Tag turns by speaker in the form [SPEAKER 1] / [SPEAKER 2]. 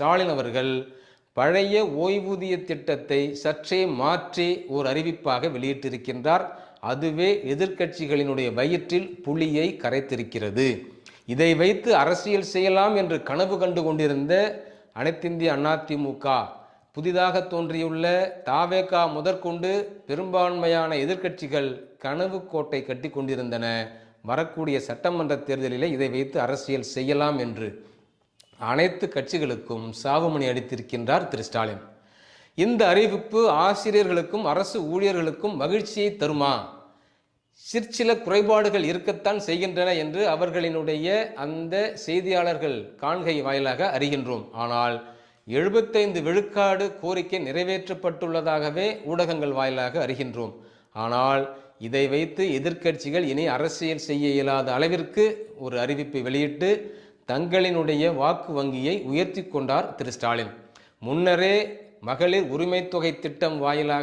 [SPEAKER 1] ஸ்டாலின் அவர்கள் பழைய ஓய்வூதிய திட்டத்தை சற்றே மாற்றி ஒரு அறிவிப்பாக வெளியிட்டிருக்கின்றார். அதுவே எதிர்க்கட்சிகளினுடைய வயிற்றில் புலியை கரைத்திருக்கிறது. இதை வைத்து அரசியல் செய்யலாம் என்று கனவு கண்டு கொண்டிருந்த அனைத்திந்திய அதிமுக புதிதாக தோன்றியுள்ள தாவேகா முதற்கொண்டு பெரும்பான்மையான எதிர்க்கட்சிகள் கனவு கோட்டை கட்டி கொண்டிருந்தன. வரக்கூடிய சட்டமன்ற தேர்தலிலே இதை வைத்து அரசியல் செய்யலாம் என்று அனைத்து கட்சிகளுக்கும் சாவுமணி அடித்திருக்கின்றார் திரு ஸ்டாலின். இந்த அறிவிப்பு ஆசிரியர்களுக்கும் அரசு ஊழியர்களுக்கும் மகிழ்ச்சியை தருமா? சிற்சில குறைபாடுகள் இருக்கத்தான் செய்கின்றன என்று அவர்களினுடைய அந்த செய்தியாளர்கள் காண்கை வாயிலாக அறிகின்றோம். ஆனால் எழுபத்தைந்து விழுக்காடு கோரிக்கை நிறைவேற்றப்பட்டுள்ளதாகவே ஊடகங்கள் வாயிலாக அறிகின்றோம். ஆனால் இதை வைத்து எதிர்க்கட்சிகள் இனி அரசியல் செய்ய இயலாத அளவிற்கு ஒரு அறிவிப்பை வெளியிட்டு தங்களினுடைய வாக்கு வங்கியை உயர்த்தி கொண்டார் திரு ஸ்டாலின். முன்னரே மகளிர் உரிமைத் தொகை திட்டம் வாயிலாக